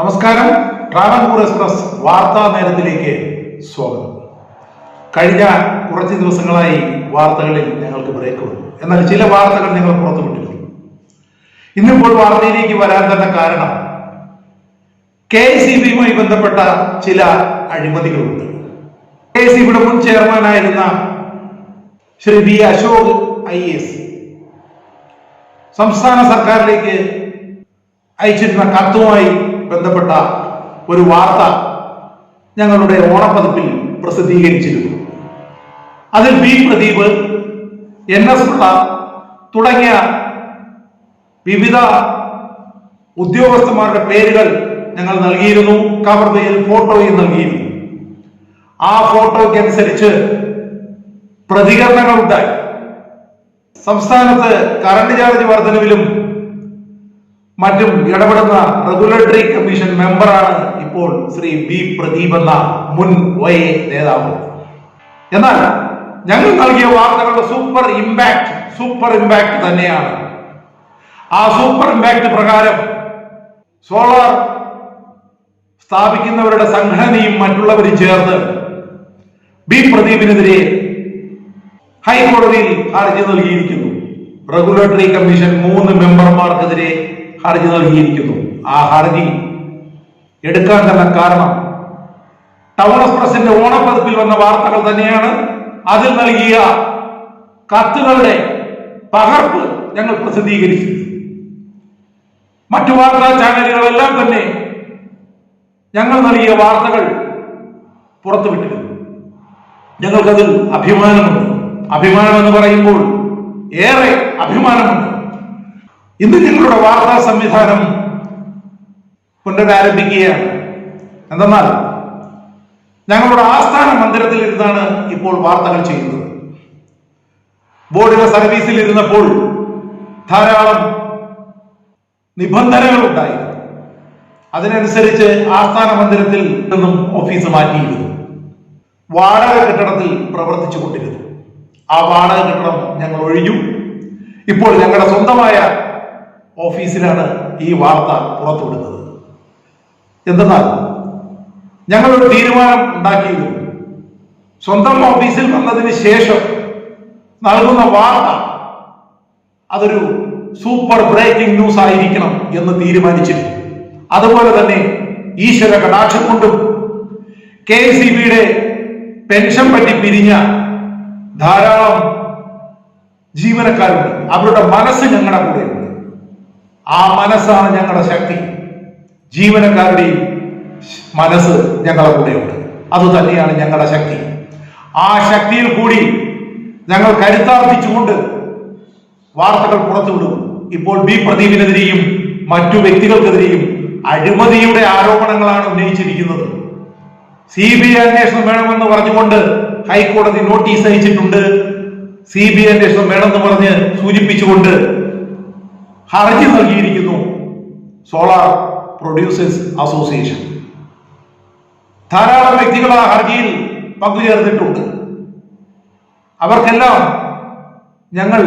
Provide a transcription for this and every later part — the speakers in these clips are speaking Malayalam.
നമസ്കാരം. ട്രാവൻകൂർ എക്സ്പ്രസ് വാർത്താ നേരത്തിലേക്ക് സ്വാഗതം. കഴിഞ്ഞ കുറച്ച് ദിവസങ്ങളായി വാർത്തകളിൽ ഞങ്ങൾക്ക് ബ്രേക്ക് വന്നു. എന്നാൽ ചില വാർത്തകൾ ഞങ്ങൾ പുറത്തുവിട്ടിരുന്നു. ഇന്നിപ്പോൾ വാർത്തയിലേക്ക് വരാൻ തന്നെ കാരണം കെ സി ബിയുമായി ബന്ധപ്പെട്ട ചില അഴിമതികളുണ്ട്. കെ സി ബിയുടെ മുൻ ചെയർമാനായിരുന്ന Shri B Ashok I S സംസ്ഥാന സർക്കാരിലേക്ക് അയച്ചിരുന്ന കത്തുമായി ബന്ധപ്പെട്ട ഒരു വാർത്ത ഞങ്ങളുടെ ഓണപ്പതിപ്പിൽ പ്രസിദ്ധീകരിച്ചിരുന്നു. അതിൽ B Pradeep N S Pillai തുടങ്ങിയ വിവിധ ഉദ്യോഗസ്ഥന്മാരുടെ പേരുകൾ ഞങ്ങൾ നൽകിയിരുന്നു കവർ പേജിൽ ഫോട്ടോയും നൽകിയിരുന്നു. ആ ഫോട്ടോയ്ക്ക് അനുസരിച്ച് പ്രതികരണങ്ങൾ ഉണ്ടായി സംസ്ഥാനത്ത് കറണ്ട് ചാർജ് വർധനവിലും മറ്റും ഇടപെടുന്ന റെഗുലേറ്ററി കമ്മീഷൻ മെമ്പറാണ് ഇപ്പോൾ ശ്രീ ബി പ്രദീപ് എന്ന മുൻ വൈ നേതാവ്. എന്നാൽ ഞങ്ങൾ നൽകിയ വാർത്തകളുടെ സൂപ്പർ ഇമ്പാക്ട് സൂപ്പർ ഇമ്പാക്ട് തന്നെയാണ്. ആ സൂപ്പർ ഇമ്പാക്ട് പ്രകാരം സോളാർ സ്ഥാപിക്കുന്നവരുടെ സംഘടനയും മറ്റുള്ളവരും ചേർന്ന് ബി പ്രദീപിനെതിരെ ഹൈക്കോടതിയിൽ ഹർജി നൽകിയിരിക്കുന്നു. റെഗുലേറ്ററി കമ്മീഷൻ മൂന്ന് മെമ്പർമാർക്കെതിരെ ഹർജി നൽകിയിരിക്കുന്നു. ആ ഹർജി എടുക്കാൻ തന്നെ കാരണം ടൗൺ എക്സ്പ്രസിന്റെ ഓണപ്പതിപ്പിൽ വന്ന വാർത്തകൾ തന്നെയാണ്. അതിൽ നൽകിയ കത്തുകളുടെ പകർപ്പ് ഞങ്ങൾ പ്രസിദ്ധീകരിച്ചു. മറ്റു വാർത്താ ചാനലുകളെല്ലാം തന്നെ ഞങ്ങൾ നൽകിയ വാർത്തകൾ പുറത്തുവിട്ടിരുന്നു. ഞങ്ങൾക്കതിൽ അഭിമാനമുണ്ട്. അഭിമാനം എന്ന് പറയുമ്പോൾ ഏറെ അഭിമാനമുണ്ട്. ഇന്ന് ഞങ്ങളുടെ വാർത്താ സംവിധാനം പുനരാരംഭിക്കുകയാണ്. എന്തെന്നാൽ ഞങ്ങളുടെ ആസ്ഥാന മന്ദിരത്തിൽ ഇരുന്നാണ് ഇപ്പോൾ വാർത്തകൾ ചെയ്യുന്നത്. ബോർഡിലെ സർവീസിൽ ഇരുന്നപ്പോൾ ധാരാളം നിബന്ധനകൾ ഉണ്ടായിരുന്നു അതിനനുസരിച്ച് ആസ്ഥാന മന്ദിരത്തിൽ നിന്നും ഓഫീസ് മാറ്റിയിരുന്നു. വാടക കെട്ടിടത്തിൽ പ്രവർത്തിച്ചു കൊണ്ടിരുന്നു. ആ വാടക കെട്ടിടം ഞങ്ങൾ ഒഴിഞ്ഞു. ഇപ്പോൾ ഞങ്ങളുടെ സ്വന്തമായ ഓഫീസിലാണ് ഈ വാർത്ത പുറത്തുവിടുന്നത്. എന്തെന്നാൽ ഞങ്ങളൊരു തീരുമാനം ഉണ്ടാക്കിയിരുന്നു. സ്വന്തം ഓഫീസിൽ വന്നതിന് ശേഷം നൽകുന്ന വാർത്ത അതൊരു സൂപ്പർ ബ്രേക്കിംഗ് ന്യൂസ് ആയിരിക്കണം എന്ന് തീരുമാനിച്ചിരുന്നു. അതുപോലെ തന്നെ ഈശ്വര കടാക്ഷം കൊണ്ടും കെ എസ് ബിയുടെ പെൻഷൻ പറ്റി പിരിഞ്ഞ ധാരാളം ജീവനക്കാരുണ്ട്. അവരുടെ മനസ്സ് ഞങ്ങളുടെ കൂടെയുണ്ട്. ആ മനസ്സാണ് ഞങ്ങളുടെ ശക്തി. ജീവനക്കാരുടെയും മനസ്സ് ഞങ്ങളുടെ കൂടെയുണ്ട്. അത് തന്നെയാണ് ഞങ്ങളുടെ ശക്തി. ആ ശക്തിയിൽ കൂടി ഞങ്ങൾ കരുത്താർപ്പിച്ചുകൊണ്ട് വാർത്തകൾ പുറത്തുവിടും. ഇപ്പോൾ ബി പ്രദീപിനെതിരെയും മറ്റു വ്യക്തികൾക്കെതിരെയും അഴിമതിയുടെ ആരോപണങ്ങളാണ് ഉന്നയിച്ചിരിക്കുന്നത്. സി ബി ഐ അന്വേഷണം വേണമെന്ന് പറഞ്ഞുകൊണ്ട് ഹൈക്കോടതി നോട്ടീസ് അയച്ചിട്ടുണ്ട്. സി ബി ഐ അന്വേഷണം വേണമെന്ന് പറഞ്ഞ് സൂചിപ്പിച്ചുകൊണ്ട് ഹർജി നൽകിയിരിക്കുന്നു. സോളാർ പ്രൊഡ്യൂസേഴ്സ് അസോസിയേഷൻ ധാരാളം വ്യക്തികൾ ആ ഹർജിയിൽ പങ്കുചേർന്നിട്ടുണ്ട്. അവർക്കെല്ലാം ഞങ്ങൾ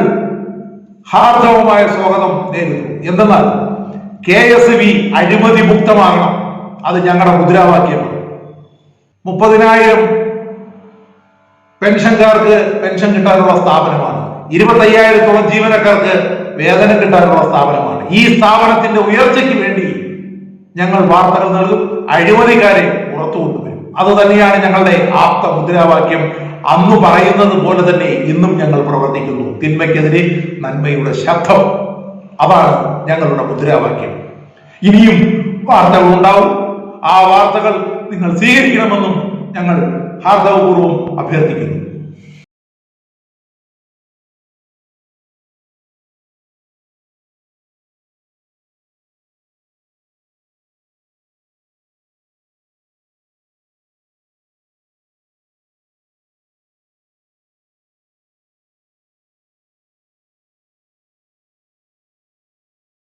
ഹാർദവമായ സ്വാഗതം നേരുന്നു. എന്തെന്നാൽ കെ എസ് ബി അഴിമതി മുക്തമാകണം. അത് ഞങ്ങളുടെ മുദ്രാവാക്യമാണ്. മുപ്പതിനായിരം പെൻഷൻകാർക്ക് പെൻഷൻ കിട്ടാനുള്ള സ്ഥാപനമാണ്. ഇരുപത്തയ്യായിരത്തോളം ജീവനക്കാർക്ക് വേതനം കിട്ടാനുള്ള സ്ഥാപനമാണ്. ഈ സ്ഥാപനത്തിന്റെ ഉയർച്ചയ്ക്ക് വേണ്ടി ഞങ്ങൾ വാർത്തകൾ നൽകും അഴിമതിക്കാരെ പുറത്തു കൊണ്ടുവരും. അത് തന്നെയാണ് ഞങ്ങളുടെ ആപ്ത മുദ്രാവാക്യം. അന്ന് പറയുന്നത് പോലെ തന്നെ ഇന്നും ഞങ്ങൾ പ്രവർത്തിക്കുന്നു. തിന്മയ്ക്കെതിരെ നന്മയുടെ ശബ്ദം. അതാണ് ഞങ്ങളുടെ മുദ്രാവാക്യം. ഇനിയും വാർത്തകൾ ഉണ്ടാവും. ആ വാർത്തകൾ നിങ്ങൾ സ്വീകരിക്കണമെന്നും ഞങ്ങൾ ഹാർദവപൂർവം അഭ്യർത്ഥിക്കുന്നു.